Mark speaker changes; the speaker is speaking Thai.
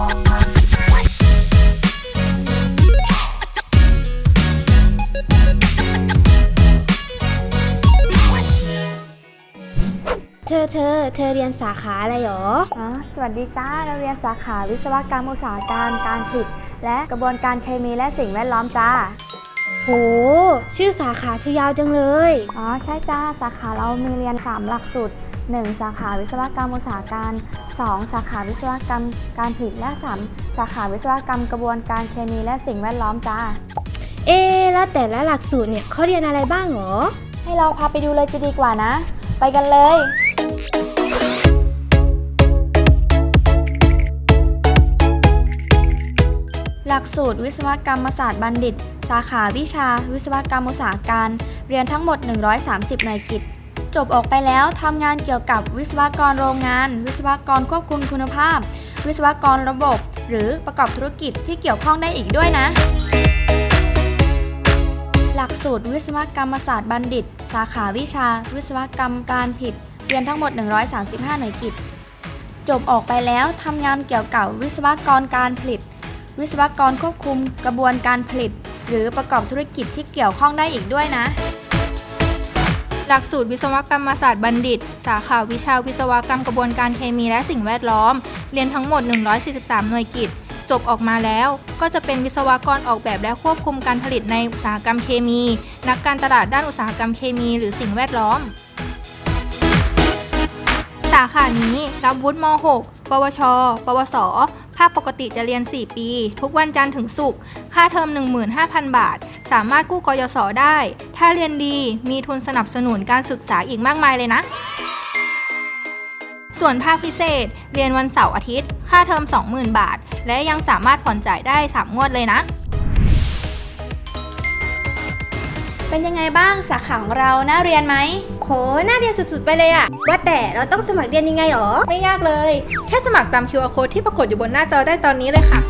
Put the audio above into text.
Speaker 1: เธอเธอ เธอเรียนสาขาอะไรหรอ
Speaker 2: อ๋อ สวัสดีจ้า เราเรียนสาขาวิศวกรรมอุตสาหการการผลิตและกระบวนการเคมีและสิ่งแวดล้อมจ้า
Speaker 1: โห ชื่อสาขาเธอยาวจังเลย
Speaker 2: อ๋อใช่จ้าสาขาเรามีเรียน 3 หลักสูตร 1 สาขาวิศวกรรมอุตสาหการ 2 สาขาวิศวกรรมการผลิตและ3สาขาวิศวกรรมกระบวนการเคมีและสิ่งแวดล้อมจ้า
Speaker 1: เอะแล้วแต่ละหลักสูตรเนี่ยเขาเรียนอะไรบ้างหรอ
Speaker 2: ให้เราพาไปดูเลยจะดีกว่านะ ไปกันเลย หลักสูตรวิศวกรรมศาสตร์บัณฑิต สาขาวิชา วิศวกรรมอุตสาหการ เรียนทั้งหมด 130 หน่วยกิจ จบออกไปแล้วทำงานเกี่ยวกับวิศวกรโรงงาน วิศวกรควบคุมคุณภาพ วิศวกรระบบ หรือประกอบธุรกิจที่เกี่ยวข้องได้อีกด้วยนะ หลักสูตรวิศวกรรมศาสตร์บัณฑิต สาขาวิชา วิศวกรรมการผลิตเรียนทั้งหมด 135 หน่วยกิจ จบออกไปแล้วทำงานเกี่ยวกับวิศวกรการผลิตวิศวกรควบคุมกระบวนการผลิต หรือประกอบธุรกิจที่เกี่ยวข้องได้อีกด้วยนะ
Speaker 3: หลักสูตรวิศวกรรมศาสตร์บัณฑิต สาขาวิชาวิศวกรรมกระบวนการเคมีและสิ่งแวดล้อม เรียนทั้งหมด 143 หน่วยกิจ จบออกมาแล้ว ก็จะเป็นวิศวกรออกแบบและควบคุมการผลิตในอุตสาหกรรมเคมี นักการตลาดด้านอุตสาหกรรมเคมีหรือสิ่งแวดล้อมาขานี้รับวุฒิม .6 ปวช ปวส ภาคปกติจะเรียน 4 ปี ทุกวันจันทร์ถึงศุกร์ ค่าเทอม 15,000 บาท สามารถกู้กยศได้ ถ้าเรียนดี มีทุนสนับสนุนการศึกษาอีกมากมายเลยนะ ส่วนภาคพิเศษ เรียนวันเสาร์อาทิตย์ ค่าเทอม 20,000 บาท และยังสามารถผ่อนจ่ายได้ 3 งวดเลยนะ
Speaker 2: เป็นยังไงบ้างสาขาของเราน่าเรียนไหม
Speaker 1: โหน่าเรียนสุดๆไปเลยอะว่าแต่เราต้องสมัครเรียนยังไงหรอ
Speaker 3: ไม่ยากเลย แค่สมัครตาม QR code ที่ปรากฏอยู่บนหน้าจอได้ตอนนี้เลยค่ะ